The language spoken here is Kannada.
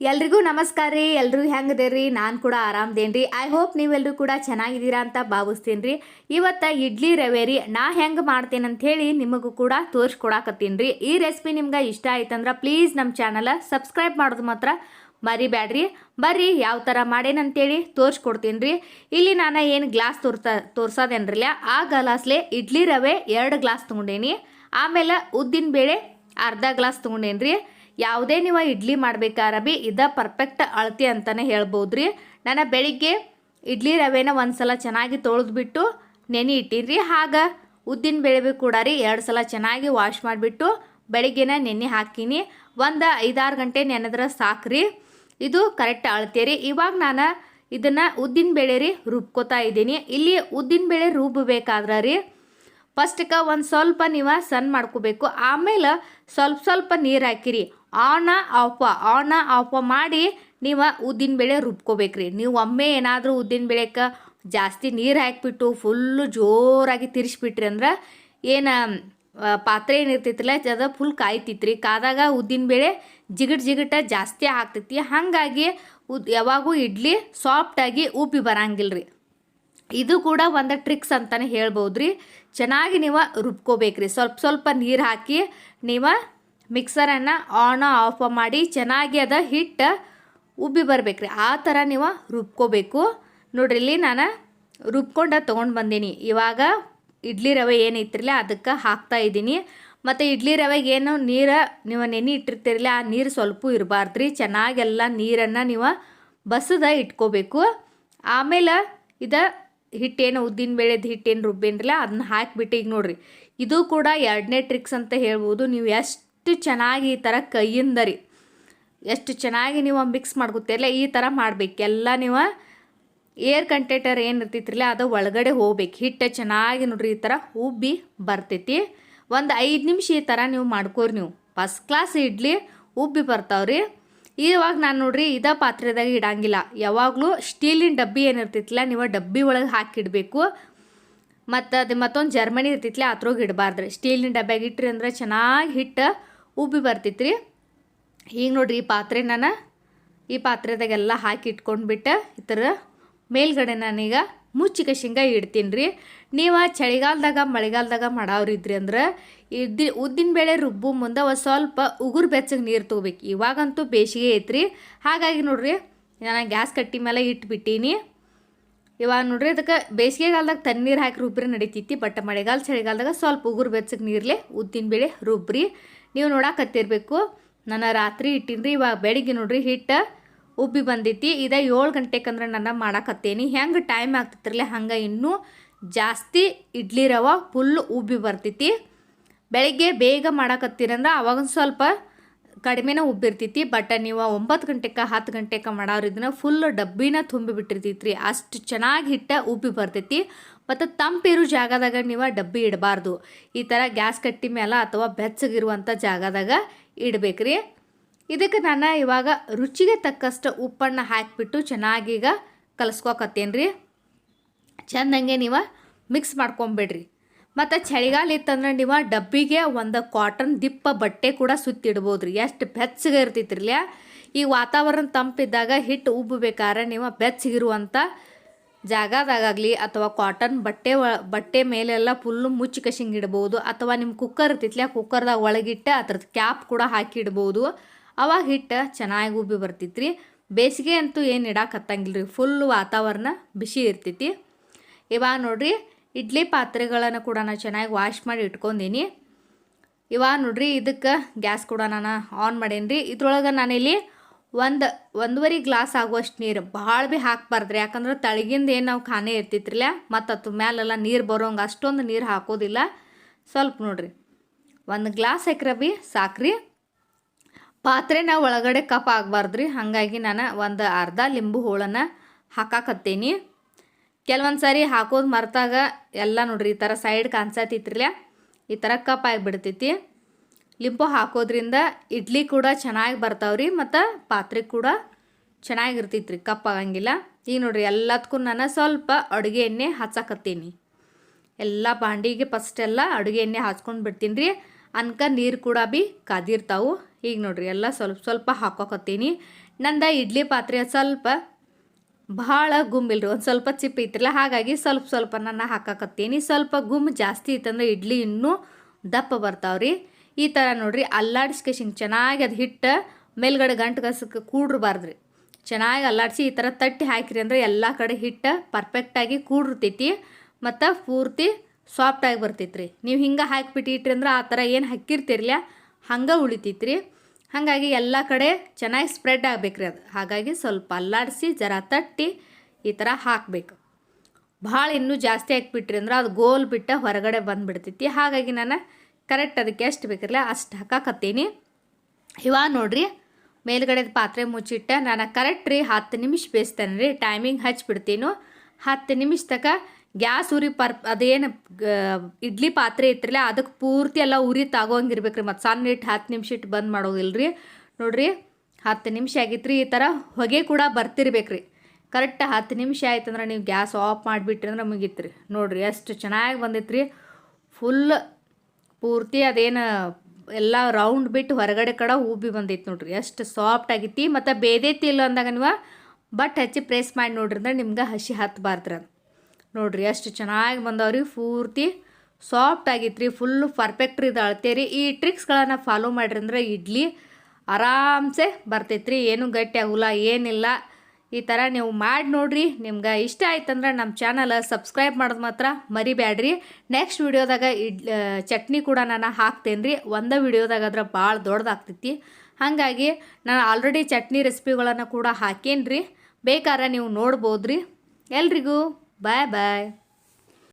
ಎಲ್ರಿಗೂ ನಮಸ್ಕಾರ ರೀ ಎಲ್ಲರೂ ಹೆಂಗದೇರಿ ನಾನು ಕೂಡ ಆರಾಮದೇನ್ರಿ ಐ ಹೋಪ್ ನೀವೆಲ್ಲರೂ ಕೂಡ ಚೆನ್ನಾಗಿದ್ದೀರಾ ಅಂತ ಭಾವಿಸ್ತೀನಿ ರೀ. ಇವತ್ತು ಇಡ್ಲಿ ರವೆ ರೀ. ನಾ ಹೆಂಗೆ ಮಾಡ್ತೇನೆ ಅಂತ ಹೇಳಿ ನಿಮಗೂ ಕೂಡ ತೋರಿಸ್ಕೊಡಾಕತ್ತೀನ್ರಿ ರೀ. ಈ ರೆಸಿಪಿ ನಿಮ್ಗೆ ಇಷ್ಟ ಆಯ್ತಂದ್ರೆ ಪ್ಲೀಸ್ ನಮ್ಮ ಚಾನಲ ಸಬ್ಸ್ಕ್ರೈಬ್ ಮಾಡೋದು ಮಾತ್ರ ಮರಿಬ್ಯಾಡ್ರಿ. ಬರ್ರಿ, ಯಾವ ಥರ ಮಾಡೇನಂತೇಳಿ ತೋರಿಸ್ಕೊಡ್ತೀನಿ ರೀ. ಇಲ್ಲಿ ನಾನು ಏನು ಗ್ಲಾಸ್ ತೋರ್ಸ, ತೋರ್ಸೋದೇನ್ರಲ್ಲ. ಆ ಗ್ಲಾಸ್ಲೆ ಇಡ್ಲಿ ರವೆ ಎರಡು ಗ್ಲಾಸ್ ತೊಗೊಂಡೇನಿ. ಆಮೇಲೆ ಉದ್ದಿನ ಬೇಳೆ ಅರ್ಧ ಗ್ಲಾಸ್ ತೊಗೊಂಡೇನಿ ರೀ ಯಾವುದೇ ನೀವು ಇಡ್ಲಿ ಮಾಡ್ಬೇಕಾರ ಬಿ ಇದು ಪರ್ಫೆಕ್ಟ್ ಅಳತಿ ಅಂತಲೇ ಹೇಳ್ಬೋದು ರೀ ನಾನು ಬೆಳಿಗ್ಗೆ ಇಡ್ಲಿ ರವೆನ ಒಂದ್ಸಲ ಚೆನ್ನಾಗಿ ತೊಳೆದ್ಬಿಟ್ಟು ನೆನೆ ಇಟ್ಟೀನಿ ರೀ ಹಾಗ ಉದ್ದಿನ ಬೇಳೆ ಕೂಡ ರೀ ಎರಡು ಸಲ ಚೆನ್ನಾಗಿ ವಾಶ್ ಮಾಡಿಬಿಟ್ಟು ಬೆಳಿಗ್ಗೆನ ನೆನೆ ಹಾಕೀನಿ. ಒಂದು ಐದಾರು ಗಂಟೆ ನೆನೆದ್ರೆ ಸಾಕ್ರಿ. ಇದು ಕರೆಕ್ಟ್ ಅಳತೆ ರೀ. ಇವಾಗ ನಾನು ಇದನ್ನು ಉದ್ದಿನ ಬೇಳೆ ರೀ ರುಬ್ಕೋತಾ ಇದ್ದೀನಿ. ಇಲ್ಲಿ ಉದ್ದಿನ ಬೇಳೆ ರುಬ್ಬಬೇಕಾದ್ರೆ ರೀ ಫಸ್ಟ್ಗೆ ಒಂದು ಸ್ವಲ್ಪ ನೀವು ಸಣ್ಣ ಮಾಡ್ಕೋಬೇಕು. ಆಮೇಲೆ ಸ್ವಲ್ಪ ಸ್ವಲ್ಪ ನೀರು ಹಾಕಿರಿ. ಆನ ಆಫ ಆನ ಆಫ ಮಾಡಿ ನೀವು ಉದ್ದಿನ ಬೇಳೆ ರುಬ್ಕೋಬೇಕ್ರಿ. ನೀವು ಒಮ್ಮೆ ಏನಾದರೂ ಉದ್ದಿನ ಬೇಳೆಗೆ ಜಾಸ್ತಿ ನೀರು ಹಾಕಿಬಿಟ್ಟು ಫುಲ್ಲು ಜೋರಾಗಿ ತಿರ್ಸ್ಬಿಟ್ರಿ ಅಂದ್ರೆ ಏನು ಪಾತ್ರೆ ಏನಿರ್ತೈತಿಲ್ಲ ಅದು ಫುಲ್ ಕಾಯ್ತಿತ್ರಿ. ಕಾದಾಗ ಉದ್ದಿನ ಬೇಳೆ ಜಿಗಟ್ ಜಿಗಟ ಜಾಸ್ತಿ ಆಗ್ತೈತಿ. ಹಾಗಾಗಿ ಉದ್, ಯಾವಾಗೂ ಇಡ್ಲಿ ಸಾಫ್ಟಾಗಿ ಉಬ್ಬಿ ಬರಂಗಿಲ್ಲ ರೀ ಇದು ಕೂಡ ಒಂದು ಟ್ರಿಕ್ಸ್ ಅಂತಲೇ ಹೇಳ್ಬೋದು ರೀ ಚೆನ್ನಾಗಿ ನೀವು ರುಬ್ಕೋಬೇಕ್ರಿ. ಸ್ವಲ್ಪ ಸ್ವಲ್ಪ ನೀರು ಹಾಕಿ ನೀವು ಮಿಕ್ಸರನ್ನು ಆನ್ ಆಫ್ ಮಾಡಿ ಚೆನ್ನಾಗಿ ಅದ ಹಿಟ್ಟು ಉಬ್ಬಿ ಬರ್ಬೇಕ್ರಿ. ಆ ಥರ ನೀವು ರುಬ್ಕೋಬೇಕು. ನೋಡ್ರಿ, ಇಲ್ಲಿ ನಾನು ರುಬ್ಕೊಂಡು ತೊಗೊಂಡು ಬಂದೀನಿ. ಇವಾಗ ಇಡ್ಲಿ ರವೆ ಏನೈತಿರಲ್ಲ, ಅದಕ್ಕೆ ಹಾಕ್ತಾ ಇದ್ದೀನಿ. ಮತ್ತು ಇಡ್ಲಿ ರವೆಗೆ ಏನು ನೀರು ನೀವು ನೆನೆ ಇಟ್ಟಿರ್ತೀರಲ್ಲ, ಆ ನೀರು ಸ್ವಲ್ಪ ಇರಬಾರ್ದು ರೀ ಚೆನ್ನಾಗೆಲ್ಲ ನೀರನ್ನು ನೀವು ಬಸದ ಇಟ್ಕೋಬೇಕು. ಆಮೇಲೆ ಇದ ಹಿಟ್ಟೇನು ಉದ್ದಿನ ಬೇಳೆದ ಹಿಟ್ಟೇನು ರುಬ್ಬೇನ್ರಲ್ಲ, ಅದನ್ನ ಹಾಕಿಬಿಟ್ಟು ಈಗ ನೋಡ್ರಿ. ಇದು ಕೂಡ ಎರಡನೇ ಟ್ರಿಕ್ಸ್ ಅಂತ ಹೇಳ್ಬೋದು. ನೀವು ಎಷ್ಟು ಚೆನ್ನಾಗಿ ಈ ಥರ ಕೈಯಿಂದ ರೀ ಎಷ್ಟು ಚೆನ್ನಾಗಿ ನೀವು ಮಿಕ್ಸ್ ಮಾಡ್ಕೊತೀರಲ್ಲ ಈ ಥರ ಮಾಡ್ಬೇಕು. ಎಲ್ಲ ನೀವು ಏರ್ ಕಂಟೇಟರ್ ಏನು ಇರ್ತೈತ್ರಲ್ಲ, ಅದು ಒಳಗಡೆ ಹೋಗ್ಬೇಕು. ಹಿಟ್ಟು ಚೆನ್ನಾಗಿ ನೋಡ್ರಿ, ಈ ಥರ ಉಬ್ಬಿ ಬರ್ತೈತಿ. ಒಂದು ಐದು ನಿಮಿಷ ಈ ಥರ ನೀವು ಮಾಡ್ಕೋರಿ ನೀವು. ಫಸ್ಟ್ ಕ್ಲಾಸ್ ಇಡ್ಲಿ ಉಬ್ಬಿ ಬರ್ತಾವ್ರಿ. ಇವಾಗ ನಾನು ನೋಡ್ರಿ, ಇದೇ ಪಾತ್ರೆದಾಗ ಇಡಂಗಿಲ್ಲ. ಯಾವಾಗಲೂ ಸ್ಟೀಲಿನ ಡಬ್ಬಿ ಏನಿರ್ತೈತಿಲ್ಲ ನೀವು ಡಬ್ಬಿ ಒಳಗೆ ಹಾಕಿಡಬೇಕು. ಮತ್ತು ಅದು ಮತ್ತೊಂದು ಜರ್ಮನಿ ಇರ್ತೈತಿಲ್ಲ ಅದ್ರೊಳಗೆ ಇಡಬಾರ್ದ್ರಿ. ಸ್ಟೀಲಿನ ಡಬ್ಬ್ಯಾಗ ಇಟ್ರಿ ಅಂದ್ರೆ ಚೆನ್ನಾಗಿ ಹಿಟ್ಟು ಉಬ್ಬಿ ಬರ್ತೈತ್ರಿ. ಈಗ ನೋಡ್ರಿ ಈ ಪಾತ್ರೆ ನಾನು ಈ ಪಾತ್ರೆದಾಗೆಲ್ಲ ಹಾಕಿ ಇಟ್ಕೊಂಡ್ಬಿಟ್ಟೆ ಈ ಥರ ಮೇಲ್ಗಡೆ ನಾನೀಗ ಮುಚ್ಚಿಕ ಶೇಂಗಾ ಇಡ್ತೀನಿ ರೀ ನೀವು ಚಳಿಗಾಲದಾಗ, ಮಳೆಗಾಲದಾಗ ಮಾಡಾವ್ರಿದ್ರಿ ಅಂದ್ರೆ ಇದ್ದಿ ಉದ್ದಿನ ಬೇಳೆ ರುಬ್ಬು ಮುಂದೆ ಒಂದು ಸ್ವಲ್ಪ ಉಗುರು ಬೆಚ್ಚಗೆ ನೀರು ತೊಗೋಬೇಕು. ಇವಾಗಂತೂ ಬೇಸಿಗೆ ಐತ್ರಿ. ಹಾಗಾಗಿ ನೋಡ್ರಿ ನಾನು ಗ್ಯಾಸ್ ಕಟ್ಟಿ ಮೇಲೆ ಇಟ್ಬಿಟ್ಟೀನಿ. ಇವಾಗ ನೋಡ್ರಿ ಅದಕ್ಕೆ ಬೇಸಿಗೆಗಾಲದಾಗ ತಣ್ಣೀರು ಹಾಕಿ ರುಬ್ಬ್ರಿ ನಡಿತೈತಿ, ಬಟ್ ಮಳೆಗಾಲ, ಚಳಿಗಾಲದಾಗ ಸ್ವಲ್ಪ ಉಗುರು ಬೆಚ್ಚಗೆ ನೀರ್ಲೆ ಉದ್ದಿನ ಬೇಳೆ ರುಬ್ರಿ. ನೀವು ನೋಡಾಕತ್ತಿರ್ಬೇಕು. ನಾನು ರಾತ್ರಿ ಇಟ್ಟಿನ್ರಿ, ಇವಾಗ ಬೆಳಿಗ್ಗೆ ನೋಡ್ರಿ ಹಿಟ್ಟು ಉಬ್ಬಿ ಬಂದೈತಿ. ಇದ ಏಳು ಗಂಟೆಕಂದ್ರೆ ನಾನು ಮಾಡಾಕತ್ತೇನಿ. ಹೆಂಗೆ ಟೈಮ್ ಆಗ್ತೈತ್ರಲ್ಲ ಹಂಗೆ ಇನ್ನೂ ಜಾಸ್ತಿ ಇಡ್ಲಿ ರವೆ ಫುಲ್ ಉಬ್ಬಿ ಬರ್ತೈತಿ. ಬೆಳಿಗ್ಗೆ ಬೇಗ ಮಾಡಾಕತ್ತೀರಂದ್ರೆ ಅವಾಗ ಸ್ವಲ್ಪ ಕಡಿಮೆನೇ ಉಬ್ಬಿರ್ತೈತಿ ಬಟ್ ನೀವು ಒಂಬತ್ತು ಗಂಟೆಗೆ ಹತ್ತು ಗಂಟೆಗೆ ಮಾಡೋರು ಇದನ್ನ ಫುಲ್ ಡಬ್ಬಿನ ತುಂಬಿ ಬಿಟ್ಟಿರ್ತೈತಿ ಅಷ್ಟು ಚೆನ್ನಾಗಿ ಹಿಟ್ಟ ಉಬ್ಬಿ ಬರ್ತೈತಿ ಮತ್ತು ತಂಪಿರೋ ಜಾಗದಾಗ ನೀವು ಡಬ್ಬಿ ಇಡಬಾರ್ದು. ಈ ಥರ ಗ್ಯಾಸ್ ಕಟ್ಟಿ ಮೇಲೆ ಅಥವಾ ಬೆಚ್ಚಗಿರುವಂಥ ಜಾಗದಾಗ ಇಡಬೇಕ್ರಿ. ಇದಕ್ಕೆ ನಾನು ಇವಾಗ ರುಚಿಗೆ ತಕ್ಕಷ್ಟು ಉಪ್ಪನ್ನು ಹಾಕಿಬಿಟ್ಟು ಚೆನ್ನಾಗೀಗ ಕಲಸ್ಕೊಕತ್ತೇನೆ ರೀ ಚೆಂದಂಗೆ ನೀವು ಮಿಕ್ಸ್ ಮಾಡ್ಕೊಂಬಿಡ್ರಿ. ಮತ್ತು ಚಳಿಗಾಲ ಇತ್ತಂದ್ರೆ ನೀವು ಡಬ್ಬಿಗೆ ಒಂದು ಕಾಟನ್ ದಿಪ್ಪ ಬಟ್ಟೆ ಕೂಡ ಸುತ್ತಿಡ್ಬೋದು ರೀ ಎಷ್ಟು ಬೆಚ್ಚಗೆ ಇರ್ತೈತಿರ್ಲ ಈ ವಾತಾವರಣ ತಂಪಿದ್ದಾಗ ಹಿಟ್ಟು ಉಬ್ಬಬೇಕಾದ್ರೆ ನೀವು ಬೆಚ್ಚಗಿರುವಂಥ ಜಾಗದಾಗಲಿ ಅಥವಾ ಕಾಟನ್ ಬಟ್ಟೆ ಬಟ್ಟೆ ಮೇಲೆಲ್ಲ ಫುಲ್ಲು ಮುಚ್ಚಿ ಕಶಿಂಗ್ ಇಡ್ಬೋದು. ಅಥವಾ ನಿಮ್ಮ ಕುಕ್ಕರ್ ಇರ್ತೈತ್ಲ ಕುಕ್ಕರ್ದಾಗ ಒಳಗಿಟ್ಟು ಅದ್ರದ್ದು ಕ್ಯಾಪ್ ಕೂಡ ಹಾಕಿ ಇಡ್ಬೋದು. ಅವಾಗ ಹಿಟ್ಟು ಚೆನ್ನಾಗಿ ಉಬ್ಬಿ ಬರ್ತೈತ್ರಿ. ಬೇಸಿಗೆ ಅಂತೂ ಏನು ಇಡಾಕತ್ತಂಗಿಲ್ಲ ರೀ ಫುಲ್ ವಾತಾವರಣ ಬಿಸಿ ಇರ್ತೈತಿ. ಇವಾಗ ನೋಡ್ರಿ ಇಡ್ಲಿ ಪಾತ್ರೆಗಳನ್ನು ಕೂಡ ನಾನು ಚೆನ್ನಾಗಿ ವಾಶ್ ಮಾಡಿ ಇಟ್ಕೊಂಡೀನಿ. ಇವಾಗ ನೋಡ್ರಿ ಇದಕ್ಕೆ ಗ್ಯಾಸ್ ಕೂಡ ನಾನು ಆನ್ ಮಾಡೇನಿ ರೀ ಇದ್ರೊಳಗೆ ನಾನಿಲ್ಲಿ ಒಂದು, ಒಂದೂವರೆ ಗ್ಲಾಸ್ ಆಗುವಷ್ಟು ನೀರು ಭಾಳ ಭೀ ಹಾಕ್ಬಾರ್ದ್ರಿ. ಯಾಕಂದ್ರೆ ತಳಗಿಂದ ಏನು ನಾವು ಖಾನೆ ಇರ್ತಿತ್ರಲ್ಲ, ಮತ್ತು ಅದ್ರ ಮ್ಯಾಲೆಲ್ಲ ನೀರು ಬರೋಂಗೆ ಅಷ್ಟೊಂದು ನೀರು ಹಾಕೋದಿಲ್ಲ. ಸ್ವಲ್ಪ ನೋಡ್ರಿ, ಒಂದು ಗ್ಲಾಸ್ ಹಾಕ್ರ ಭೀ ಸಾಕ್ರಿ. ಪಾತ್ರೆನ ಒಳಗಡೆ ಕಪ್ ಆಗಬಾರ್ದ್ರಿ. ಹಾಗಾಗಿ ನಾನು ಒಂದು ಅರ್ಧ ಲಿಂಬು ಹೋಳನ್ನು ಹಾಕಾಕತ್ತೇನಿ. ಕೆಲವೊಂದು ಸಾರಿ ಹಾಕೋದು ಮರ್ತಾಗ ಎಲ್ಲ ನೋಡ್ರಿ ಈ ಥರ ಸೈಡ್ ಕಾಣಿಸತ್ತಿತ್ರಲ್ಲ ಈ ಥರ ಕಪ್ ಆಗಿಬಿಡ್ತೈತಿ. ಲಿಂಬು ಹಾಕೋದ್ರಿಂದ ಇಡ್ಲಿ ಕೂಡ ಚೆನ್ನಾಗಿ ಬರ್ತಾವ್ರಿ ಮತ್ತು ಪಾತ್ರೆ ಕೂಡ ಚೆನ್ನಾಗಿರ್ತೈತ್ರಿ ಕಪ್ ಆಗಂಗಿಲ್ಲ. ಈಗ ನೋಡ್ರಿ ಎಲ್ಲದಕ್ಕೂ ನಾನು ಸ್ವಲ್ಪ ಅಡುಗೆ ಎಣ್ಣೆ ಹಚ್ಚಾಕತ್ತೀನಿ ಎಲ್ಲ ಬಾಂಡಿಗೆ ಫಸ್ಟ್ ಎಲ್ಲ ಅಡುಗೆ ಎಣ್ಣೆ ಹಚ್ಕೊಂಡು ಬಿಡ್ತೀನಿ ರೀ ಅನ್ಕ ನೀರು ಕೂಡ ಬಿ ಕಾದಿರ್ತಾವು. ಈಗ ನೋಡ್ರಿ ಎಲ್ಲ ಸ್ವಲ್ಪ ಸ್ವಲ್ಪ ಹಾಕೋಕತ್ತೀನಿ. ನಂದ ಇಡ್ಲಿ ಪಾತ್ರೆ ಸ್ವಲ್ಪ ಭಾಳ ಗುಂಬಿಲ್ರಿ ಒಂದು ಸ್ವಲ್ಪ ಚಿಪ್ಪ ಇತ್ತಿಲ್ಲ ಹಾಗಾಗಿ ಸ್ವಲ್ಪ ಸ್ವಲ್ಪ ನಾನು ಹಾಕಾಕತ್ತೀನಿ. ಸ್ವಲ್ಪ ಗುಮ್ ಜಾಸ್ತಿ ಇತ್ತಂದ್ರೆ ಇಡ್ಲಿ ಇನ್ನೂ ದಪ್ಪ ಬರ್ತಾವ್ರಿ. ಈ ಥರ ನೋಡ್ರಿ ಅಲ್ಲಾಡಿಸ್ಕೇಶಿಂಗ್ ಚೆನ್ನಾಗಿ ಅದು ಹಿಟ್ಟು ಮೇಲ್ಗಡೆ ಗಂಟು ಕಸಕ್ಕೆ ಕೂಡ್ರಬಾರ್ದ್ರಿ. ಚೆನ್ನಾಗಿ ಅಲ್ಲಾಡಿಸಿ ಈ ಥರ ತಟ್ಟಿ ಹಾಕಿರಿ ಅಂದ್ರೆ ಎಲ್ಲ ಕಡೆ ಹಿಟ್ಟು ಪರ್ಫೆಕ್ಟಾಗಿ ಕೂಡಿರ್ತೈತಿ ಮತ್ತು ಪೂರ್ತಿ ಸಾಫ್ಟಾಗಿ ಬರ್ತೈತ್ರಿ. ನೀವು ಹಿಂಗೆ ಹಾಕಿಬಿಟ್ಟು ಇಟ್ರಿ ಅಂದ್ರೆ ಆ ಥರ ಏನು ಹಾಕಿರ್ತಿರ್ಲ ಹಂಗೆ ಉಳಿತೈತ್ರಿ. ಹಾಗಾಗಿ ಎಲ್ಲ ಕಡೆ ಚೆನ್ನಾಗಿ ಸ್ಪ್ರೆಡ್ ಆಗಬೇಕ್ರಿ ಅದು. ಹಾಗಾಗಿ ಸ್ವಲ್ಪ ಅಲ್ಲಾಡಿಸಿ, ಜರ ತಟ್ಟಿ ಈ ಥರ ಹಾಕಬೇಕು. ಭಾಳ ಇನ್ನೂ ಜಾಸ್ತಿ ಹಾಕ್ಬಿಟ್ರಿ ಅಂದ್ರೆ ಅದು ಗೋಲ್ ಬಿಟ್ಟ ಹೊರಗಡೆ ಬಂದುಬಿಡ್ತೈತಿ. ಹಾಗಾಗಿ ನಾನು ಕರೆಕ್ಟ್ ಅದಕ್ಕೆ ಎಷ್ಟು ಬೇಕಿರಲ್ಲ ಅಷ್ಟು ಹಾಕಾಕತ್ತೀನಿ. ಇವಾಗ ನೋಡಿರಿ ಮೇಲ್ಗಡೆ ಪಾತ್ರೆ ಮುಚ್ಚಿಟ್ಟ, ನಾನು ಕರೆಕ್ಟ್ ರೀ ಹತ್ತು ನಿಮಿಷ ಬೇಯಿಸ್ತೇನೆ ರೀ. ಟೈಮಿಂಗ್ ಹಚ್ಚಿಬಿಡ್ತೀನಿ ಹತ್ತು ನಿಮಿಷ ತಕ ಗ್ಯಾಸ್ ಉರಿ ಪರ್, ಅದೇನು ಇಡ್ಲಿ ಪಾತ್ರೆ ಇತ್ತಿರಲ್ಲ ಅದಕ್ಕೆ ಪೂರ್ತಿ ಎಲ್ಲ ಉರಿ ತಾಗೋಂಗಿರ್ಬೇಕು ರೀ ಮತ್ತು. ಸಣ್ಣ ಇಟ್ಟು ಹತ್ತು ನಿಮಿಷ ಇಟ್ಟು ಬಂದ್ ಮಾಡೋದಿಲ್ಲ ರೀ ನೋಡ್ರಿ, ಹತ್ತು ನಿಮಿಷ ಆಗಿತ್ತು ರೀ ಈ ಥರ ಹೊಗೆ ಕೂಡ ಬರ್ತಿರ್ಬೇಕು ರೀ ಕರೆಕ್ಟ್ ಹತ್ತು ನಿಮಿಷ ಆಯ್ತಂದ್ರೆ ನೀವು ಗ್ಯಾಸ್ ಆಫ್ ಮಾಡಿಬಿಟ್ರಿ ಅಂದ್ರೆ ಮುಗೀತು ರೀ ನೋಡ್ರಿ ಎಷ್ಟು ಚೆನ್ನಾಗಿ ಬಂದೈತೆ ರೀ ಫುಲ್ ಪೂರ್ತಿ ಅದೇನು, ಎಲ್ಲ ರೌಂಡ್ ಬಿಟ್ಟು ಹೊರಗಡೆ ಕಡೆ ಉಬ್ಬಿ ಬಂದೈತೆ ನೋಡ್ರಿ. ಎಷ್ಟು ಸಾಫ್ಟ್ ಆಗೈತಿ ಮತ್ತು ಬೇದೈತಿ ಇಲ್ಲ ಅಂದಾಗ ನೀವು ಬಟ್ ಹಚ್ಚಿ ಪ್ರೆಸ್ ಮಾಡಿ ನೋಡ್ರಿ ಅಂದ್ರೆ ನಿಮ್ಗೆ ಹಸಿ ಹತ್ತಬಾರ್ದ್ರ ನೋಡ್ರಿ ಎಷ್ಟು ಚೆನ್ನಾಗಿ ಬಂದವ್ರಿ, ಪೂರ್ತಿ ಸಾಫ್ಟ್ ಆಗೈತ್ರಿ ಫುಲ್ಲು ಪರ್ಫೆಕ್ಟ್ ರೀ ಇದು ಅಳತೆ ರೀ ಈ ಟ್ರಿಕ್ಸ್ಗಳನ್ನು ಫಾಲೋ ಮಾಡಿರಿ ಅಂದ್ರೆ ಇಡ್ಲಿ ಆರಾಮ್ಸೆ ಬರ್ತೈತ್ರಿ, ಏನು ಗಟ್ಟಿ ಆಗೋಲ್ಲ, ಏನಿಲ್ಲ. ಈ ಥರ ನೀವು ಮಾಡಿ ನೋಡಿರಿ, ನಿಮ್ಗೆ ಇಷ್ಟ ಆಯ್ತಂದ್ರೆ ನಮ್ಮ ಚಾನಲ್ ಸಬ್ಸ್ಕ್ರೈಬ್ ಮಾಡೋದು ಮಾತ್ರ ಮರಿಬ್ಯಾಡ್ರಿ. ನೆಕ್ಸ್ಟ್ ವಿಡಿಯೋದಾಗ ಇಡ್ ಚಟ್ನಿ ಕೂಡ ನಾನು ಹಾಕ್ತೇನೆ ರೀ ಒಂದೇ ವಿಡಿಯೋದಾಗ ಅದ್ರ ಭಾಳ ದೊಡ್ಡದಾಗ್ತೈತಿ. ಹಾಗಾಗಿ ನಾನು ಆಲ್ರೆಡಿ ಚಟ್ನಿ ರೆಸಿಪಿಗಳನ್ನು ಕೂಡ ಹಾಕೇನಿ ರೀ ಬೇಕಾದ್ರೆ ನೀವು ನೋಡ್ಬೋದು ರೀ ಎಲ್ರಿಗೂ Bye bye.